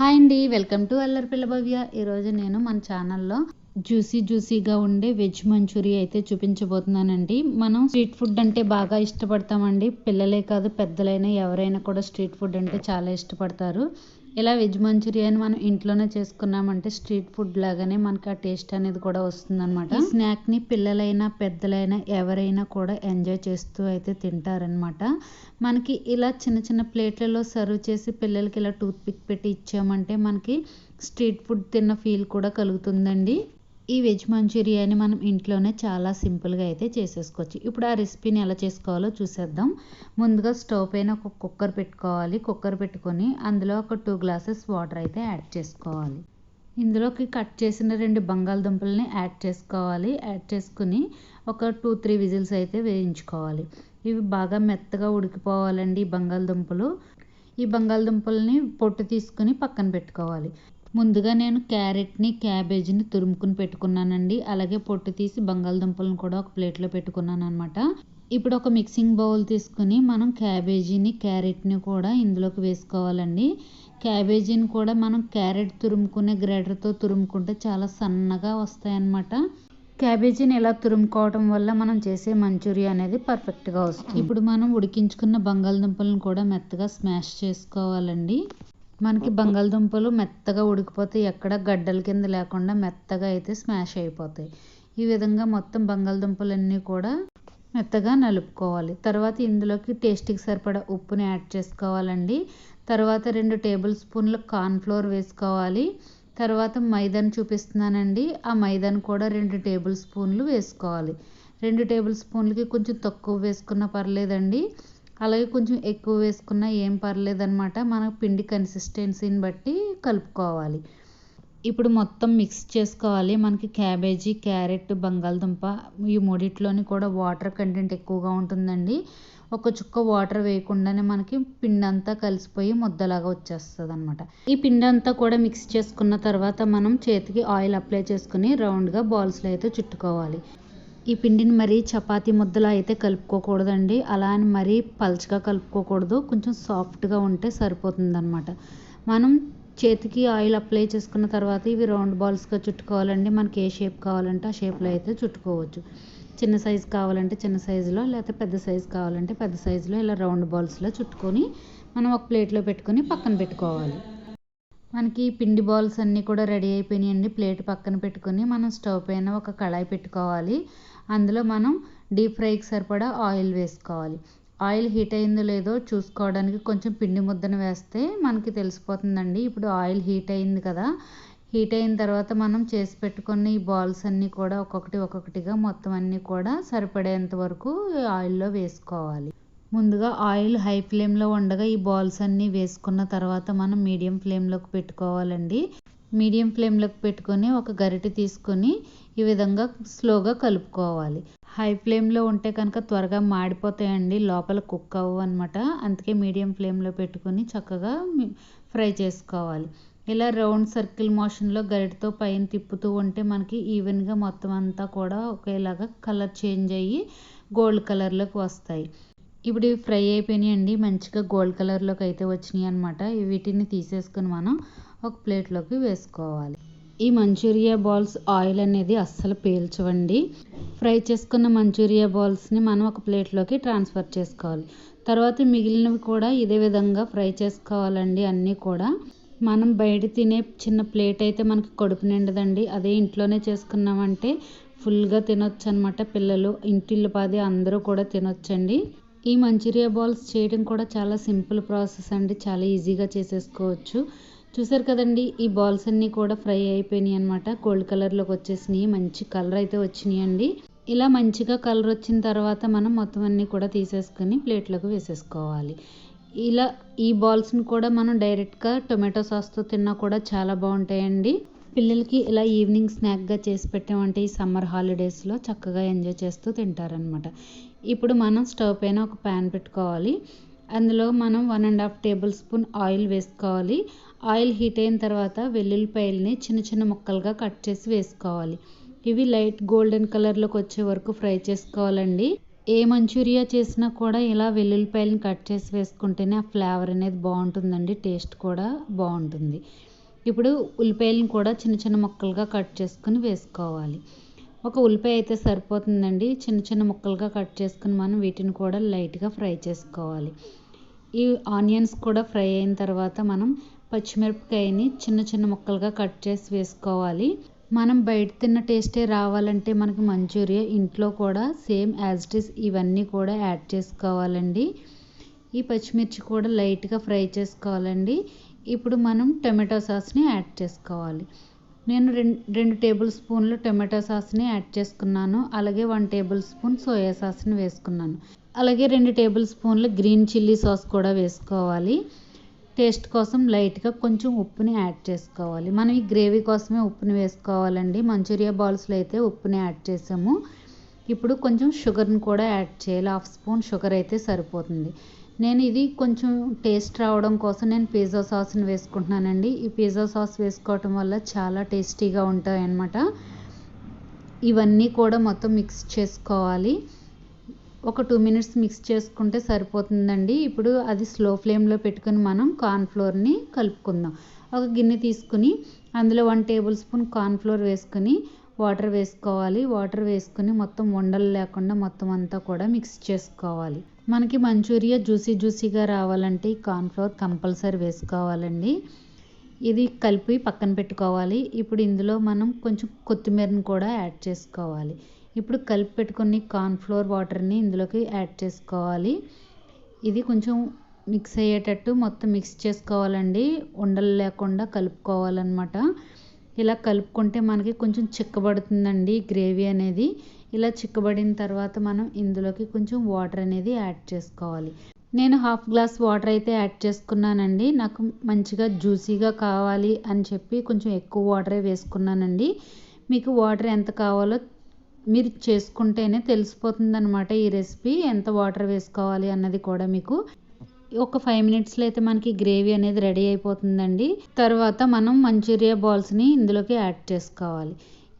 Hi అండి welcome to అల్లరి పిల్ల భవ్య. ఈరోజు నేను మన ఛానల్లో జ్యూసీ జ్యూసీగా ఉండే వెజ్ మంచూరియా అయితే చూపించబోతున్నానండి. మనం స్ట్రీట్ ఫుడ్ అంటే బాగా ఇష్టపడతామండి. పిల్లలే కాదు పెద్దలైనా ఎవరైనా కూడా స్ట్రీట్ ఫుడ్ అంటే చాలా ఇష్టపడతారు. ఇలా వెజ్ మంచూరియాని మనం ఇంట్లోనే చేసుకున్నామంటే స్ట్రీట్ ఫుడ్ లాగానే మనకి ఆ టేస్ట్ అనేది కూడా వస్తుందన్నమాట. ఈ స్నాక్ని పిల్లలైనా పెద్దలైనా ఎవరైనా కూడా ఎంజాయ్ చేస్తూ అయితే తింటారనమాట మనకి ఇలా చిన్న చిన్న ప్లేట్లలో సర్వ్ చేసి పిల్లలకి ఇలా టూత్ పిక్ పెట్టి ఇచ్చామంటే మనకి స్ట్రీట్ ఫుడ్ తిన్న ఫీల్ కూడా కలుగుతుందండి. ఈ వెజ్ మంచూరియాని మనం ఇంట్లోనే చాలా సింపుల్గా అయితే చేసేసుకోవచ్చు. ఇప్పుడు ఆ రెసిపీని ఎలా చేసుకోవాలో చూసేద్దాం. ముందుగా స్టవ్ పైన ఒక కుక్కర్ పెట్టుకోవాలి. కుక్కర్ పెట్టుకొని అందులో ఒక టూ గ్లాసెస్ వాటర్ అయితే యాడ్ చేసుకోవాలి. ఇందులోకి కట్ చేసిన రెండు బంగాళదుంపల్ని యాడ్ చేసుకోవాలి. యాడ్ చేసుకుని ఒక టూ త్రీ విజిల్స్ అయితే వేయించుకోవాలి. ఇవి బాగా మెత్తగా ఉడికిపోవాలండి బంగాళదుంపలు. ఈ బంగాళదుంపల్ని పొట్టు తీసుకుని పక్కన పెట్టుకోవాలి. ముందుగా నేను క్యారెట్ని క్యాబేజీని తురుముకుని పెట్టుకున్నానండి. అలాగే పొట్టు తీసి బంగాళదుంపలను కూడా ఒక ప్లేట్లో పెట్టుకున్నాను అనమాట ఇప్పుడు ఒక మిక్సింగ్ బౌల్ తీసుకుని మనం క్యాబేజీని క్యారెట్ని కూడా ఇందులోకి వేసుకోవాలండి. క్యాబేజీని కూడా మనం క్యారెట్ తురుముకునే గ్రైడర్తో తురుముకుంటే చాలా సన్నగా వస్తాయన్నమాట. క్యాబేజీని ఇలా తురుముకోవడం వల్ల మనం చేసే మంచూరియా అనేది పర్ఫెక్ట్గా వస్తుంది. ఇప్పుడు మనం ఉడికించుకున్న బంగాళదుంపలను కూడా మెత్తగా స్మాష్ చేసుకోవాలండి. మనకి బంగాళదుంపలు మెత్తగా ఉడికిపోతే ఎక్కడ గడ్డల కింద లేకుండా మెత్తగా అయితే స్మాష్ అయిపోతాయి. ఈ విధంగా మొత్తం బంగాళదుంపలన్నీ కూడా మెత్తగా నలుపుకోవాలి. తర్వాత ఇందులోకి టేస్ట్కి సరిపడా ఉప్పుని యాడ్ చేసుకోవాలండి. తర్వాత రెండు టేబుల్ స్పూన్ల కార్న్ఫ్లోర్ వేసుకోవాలి. తర్వాత మైదాను చూపిస్తున్నానండి. ఆ మైదాను కూడా రెండు టేబుల్ స్పూన్లు వేసుకోవాలి. రెండు టేబుల్ స్పూన్లకి కొంచెం తక్కువ వేసుకున్నా పర్లేదండి. అలాగే కొంచెం ఎక్కువ వేసుకున్నా ఏం పర్లేదన్నమాట. మన పిండి కన్సిస్టెన్సీని బట్టి కలుపుకోవాలి. ఇప్పుడు మొత్తం మిక్స్ చేసుకోవాలి. మనకి క్యాబేజీ క్యారెట్ బంగాళదుంప ఈ మూడిట్లోని కూడా వాటర్ కంటెంట్ ఎక్కువగా ఉంటుందండి. ఒక చుక్క వాటర్ వేయకుండానే మనకి పిండి అంతా కలిసిపోయి ముద్దలాగా వచ్చేస్తుంది అనమాట ఈ పిండి అంతా కూడా మిక్స్ చేసుకున్న తర్వాత మనం చేతికి ఆయిల్ అప్లై చేసుకుని రౌండ్గా బాల్స్లో అయితే చుట్టుకోవాలి. ఈ పిండిని మరీ చపాతీ ముద్దలా అయితే కలుపుకోకూడదండి. అలా అని మరీ పల్చగా కలుపుకోకూడదు. కొంచెం సాఫ్ట్గా ఉంటే సరిపోతుంది అనమాట మనం చేతికి ఆయిల్ అప్లై చేసుకున్న తర్వాత ఇవి రౌండ్ బాల్స్గా చుట్టుకోవాలండి. మనకి ఏ షేప్ కావాలంటే ఆ షేప్లో అయితే చుట్టుకోవచ్చు. చిన్న సైజు కావాలంటే చిన్న సైజులో లేకపోతే పెద్ద సైజు కావాలంటే పెద్ద సైజులో ఇలా రౌండ్ బాల్స్లో చుట్టుకొని మనం ఒక ప్లేట్లో పెట్టుకొని పక్కన పెట్టుకోవాలి. మనకి పిండి బాల్స్ అన్నీ కూడా రెడీ అయిపోయినాయండి. ప్లేట్ పక్కన పెట్టుకొని మనం స్టవ్ పైన ఒక కళాయి పెట్టుకోవాలి. అందులో మనం డీప్ ఫ్రైకి సరిపడా ఆయిల్ వేసుకోవాలి. ఆయిల్ హీట్ అయిందో లేదో చూసుకోవడానికి కొంచెం పిండి ముద్దను వేస్తే మనకి తెలిసిపోతుందండి. ఇప్పుడు ఆయిల్ హీట్ అయింది కదా హీట్ అయిన తర్వాత మనం చేసి పెట్టుకున్న ఈ బాల్స్ అన్నీ కూడా ఒక్కొక్కటి ఒక్కొక్కటిగా మొత్తం అన్నీ కూడా సరిపడేంత వరకు ఆయిల్లో వేసుకోవాలి. ముందుగా ఆయిల్ హై ఫ్లేమ్లో ఉండగా ఈ బాల్స్ అన్నీ వేసుకున్న తర్వాత మనం మీడియం ఫ్లేమ్లోకి పెట్టుకోవాలండి. మీడియం ఫ్లేమ్లోకి పెట్టుకొని ఒక గరిటె తీసుకొని ఈ విధంగా స్లోగా కలుపుకోవాలి. హై ఫ్లేమ్లో ఉంటే కనుక త్వరగా మాడిపోతాయండి లోపల కుక్ అవ్వు అనమాట అందుకే మీడియం ఫ్లేమ్లో పెట్టుకొని చక్కగా ఫ్రై చేసుకోవాలి. ఇలా రౌండ్ సర్కిల్ మోషన్లో గరిటతో పైన తిప్పుతూ ఉంటే మనకి ఈవెన్గా మొత్తం అంతా కూడా ఒకేలాగా కలర్ చేంజ్ అయ్యి గోల్డ్ కలర్లోకి వస్తాయి. ఇప్పుడు ఇవి ఫ్రై అయిపోయినాయండి. మంచిగా గోల్డ్ కలర్లోకి అయితే వచ్చినాయి అనమాట వీటిని తీసేసుకొని మనం ఒక ప్లేట్లోకి వేసుకోవాలి. ఈ మంచూరియా బాల్స్ ఆయిల్ అనేది అస్సలు పీల్చవండి. ఫ్రై చేసుకున్న మంచూరియా బాల్స్ని మనం ఒక ప్లేట్లోకి ట్రాన్స్ఫర్ చేసుకోవాలి. తర్వాత మిగిలినవి కూడా ఇదే విధంగా ఫ్రై చేసుకోవాలండి అన్నీ కూడా. మనం బయట తినే చిన్న ప్లేట్ అయితే మనకి కడుపు నిండదండి. అదే ఇంట్లోనే చేసుకున్నామంటే ఫుల్గా తినొచ్చు అనమాట పిల్లలు. ఇంటిల్లు పాది అందరూ కూడా తినొచ్చండి. ఈ మంచూరియా బాల్స్ చేయడం కూడా చాలా సింపుల్ ప్రాసెస్ అండి. చాలా ఈజీగా చేసేసుకోవచ్చు. చూసారు కదండి ఈ బాల్స్ అన్నీ కూడా ఫ్రై అయిపోయినాయి అనమాట గోల్డ్ కలర్లోకి వచ్చేసినాయి. మంచి కలర్ అయితే వచ్చినాయి అండి ఇలా మంచిగా కలర్ వచ్చిన తర్వాత మనం మొత్తం అన్నీ కూడా తీసేసుకొని ప్లేట్లోకి వేసేసుకోవాలి. ఇలా ఈ బాల్స్ని కూడా మనం డైరెక్ట్గా టొమాటో సాస్తో తిన్నా కూడా చాలా బాగుంటాయండి. పిల్లలకి ఇలా ఈవినింగ్ స్నాక్గా చేసి పెట్టామంటే ఈ సమ్మర్ హాలిడేస్లో చక్కగా ఎంజాయ్ చేస్తూ తింటారనమాట ఇప్పుడు మనం స్టవ్ పైన ఒక ప్యాన్ పెట్టుకోవాలి. అందులో మనం one and half tablespoon oil వేసుకోవాలి. ఆయిల్ హీట్ అయిన తర్వాత వెల్లుల్లిపాయలని చిన్న చిన్న ముక్కలుగా కట్ చేసి వేసుకోవాలి. ఇవి లైట్ గోల్డెన్ కలర్లోకి వచ్చే వరకు ఫ్రై చేసుకోవాలండి. ఏ మంచూరియా చేసినా కూడా ఇలా వెల్లుల్లిపాయలను కట్ చేసి వేసుకుంటేనే ఆ ఫ్లేవర్ అనేది బాగుంటుందండి టేస్ట్ కూడా బాగుంటుంది. ఇప్పుడు ఉల్లిపాయలను కూడా చిన్న చిన్న ముక్కలుగా కట్ చేసుకుని వేసుకోవాలి. ఒక ఉల్లిపాయ అయితే సరిపోతుందండి చిన్న చిన్న ముక్కలుగా కట్ చేసుకుని మనం వీటిని కూడా లైట్గా ఫ్రై చేసుకోవాలి. ఈ ఆనియన్స్ కూడా ఫ్రై అయిన తర్వాత మనం పచ్చిమిరపకాయని చిన్న చిన్న ముక్కలుగా కట్ చేసి వేసుకోవాలి. మనం బయట తిన్న టేస్టే రావాలంటే మనకి మంచూరియా ఇంట్లో కూడా సేమ్ యాజ్ ఇట్ ఈస్ ఇవన్నీ కూడా యాడ్ చేసుకోవాలండి. ఈ పచ్చిమిర్చి కూడా లైట్గా ఫ్రై చేసుకోవాలండి. ఇప్పుడు మనం టమాటో సాస్ని యాడ్ చేసుకోవాలి. నేను రెండు రెండు టేబుల్ స్పూన్లు టమాటో సాస్ని యాడ్ చేసుకున్నాను. అలాగే వన్ టేబుల్ స్పూన్ సోయా సాస్ని వేసుకున్నాను. అలాగే రెండు టేబుల్ స్పూన్లు గ్రీన్ చిల్లీ సాస్ కూడా వేసుకోవాలి. టేస్ట్ కోసం లైట్గా కొంచెం ఉప్పుని యాడ్ చేసుకోవాలి. మనం ఈ గ్రేవీ కోసమే ఉప్పుని వేసుకోవాలండి. మంచూరియా బాల్స్లో అయితే ఉప్పుని యాడ్ చేసాము. ఇప్పుడు కొంచెం షుగర్ని కూడా యాడ్ చేయాలి. హాఫ్ స్పూన్ షుగర్ అయితే సరిపోతుంది. నేను ఇది కొంచెం టేస్ట్ రావడం కోసం నేను పిజ్జా సాస్ని వేసుకుంటున్నానండి. ఈ పిజ్జా సాస్ వేసుకోవటం వల్ల చాలా టేస్టీగా ఉంటాయి అన్నమాట ఇవన్నీ కూడా మొత్తం మిక్స్ చేసుకోవాలి. ఒక టూ మినిట్స్ మిక్స్ చేసుకుంటే సరిపోతుందండి. ఇప్పుడు అది స్లో ఫ్లేమ్లో పెట్టుకుని మనం కార్న్ఫ్లోర్ని కలుపుకుందాం. ఒక గిన్నె తీసుకుని అందులో వన్ టేబుల్ స్పూన్ కార్న్ఫ్లోర్ వేసుకుని వాటర్ వేసుకోవాలి. వాటర్ వేసుకుని మొత్తం ఉండలు లేకుండా మొత్తం అంతా కూడా మిక్స్ చేసుకోవాలి. మనకి మంచూరియా జ్యూసీ జ్యూసీగా రావాలంటే ఈ కార్న్ఫ్లోర్ కంపల్సరీ వేసుకోవాలండి. ఇది కలిపి పక్కన పెట్టుకోవాలి. ఇప్పుడు ఇందులో మనం కొంచెం కొత్తిమీరను కూడా యాడ్ చేసుకోవాలి. ఇప్పుడు కలిపి పెట్టుకుని కార్న్ఫ్లోర్ వాటర్ని ఇందులోకి యాడ్ చేసుకోవాలి. ఇది కొంచెం మిక్స్ అయ్యేటట్టు మొత్తం మిక్స్ చేసుకోవాలండి. ఉండలు లేకుండా కలుపుకోవాలన్నమాట. ఇలా కలుపుకుంటే మనకి కొంచెం చిక్కబడుతుందండి గ్రేవీ అనేది. ఇలా చిక్కబడిన తర్వాత మనం ఇందులోకి కొంచెం వాటర్ అనేది యాడ్ చేసుకోవాలి. నేను హాఫ్ గ్లాస్ వాటర్ అయితే యాడ్ చేసుకున్నానండి. నాకు మంచిగా జ్యూసీగా కావాలి అని చెప్పి కొంచెం ఎక్కువ వాటరే వేసుకున్నానండి. మీకు వాటర్ ఎంత కావాలో మీరు చేసుకుంటేనే తెలిసిపోతుంది అనమాట ఈ రెసిపీ. ఎంత వాటర్ వేసుకోవాలి అన్నది కూడా మీకు. ఒక ఫైవ్ మినిట్స్లో అయితే మనకి గ్రేవీ అనేది రెడీ అయిపోతుందండి. తర్వాత మనం మంచూరియా బాల్స్ని ఇందులోకి యాడ్ చేసుకోవాలి.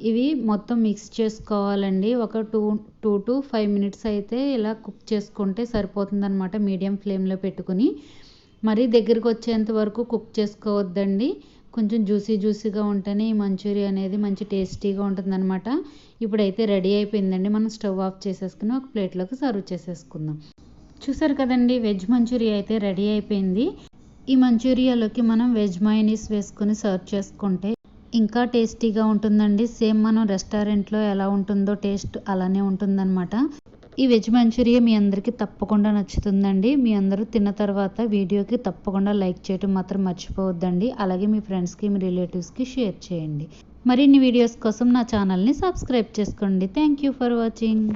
ఇవి మొత్తం మిక్స్ చేసుకోవాలండి. ఒక two two to five minutes అయితే ఇలా కుక్ చేసుకుంటే సరిపోతుందనమాట మీడియం ఫ్లేమ్లో పెట్టుకుని. మరీ దగ్గరికి వచ్చేంత వరకు కుక్ చేసుకోవద్దండి. కొంచెం జ్యూసీ జ్యూసీగా ఉంటేనే ఈ మంచూరియా అనేది మంచి టేస్టీగా ఉంటుందన్నమాట. ఇప్పుడైతే రెడీ అయిపోయిందండి. మనం స్టవ్ ఆఫ్ చేసేసుకుని ఒక ప్లేట్లోకి సర్వ్ చేసేసుకుందాం. చూసారు కదండి వెజ్ మంచూరియా అయితే రెడీ అయిపోయింది. ఈ మంచూరియాలోకి మనం వెజ్ మైనీస్ వేసుకుని సర్వ్ చేసుకుంటే ఇంకా టేస్టీగా ఉంటుందండి. సేమ్ మనం రెస్టారెంట్లో ఎలా ఉంటుందో టేస్ట్ అలానే ఉంటుందన్నమాట. ఈ వెజ్ మంచూరియా మీ అందరికీ తప్పకుండా నచ్చుతుందండి. మీ అందరూ తిన్న తర్వాత వీడియోకి తప్పకుండా లైక్ చేయటం మాత్రం మర్చిపోవద్దండి. అలాగే మీ ఫ్రెండ్స్కి మీ రిలేటివ్స్కి షేర్ చేయండి. మరిన్ని వీడియోస్ కోసం నా ఛానల్ని సబ్స్క్రైబ్ చేసుకోండి. Thank you for watching.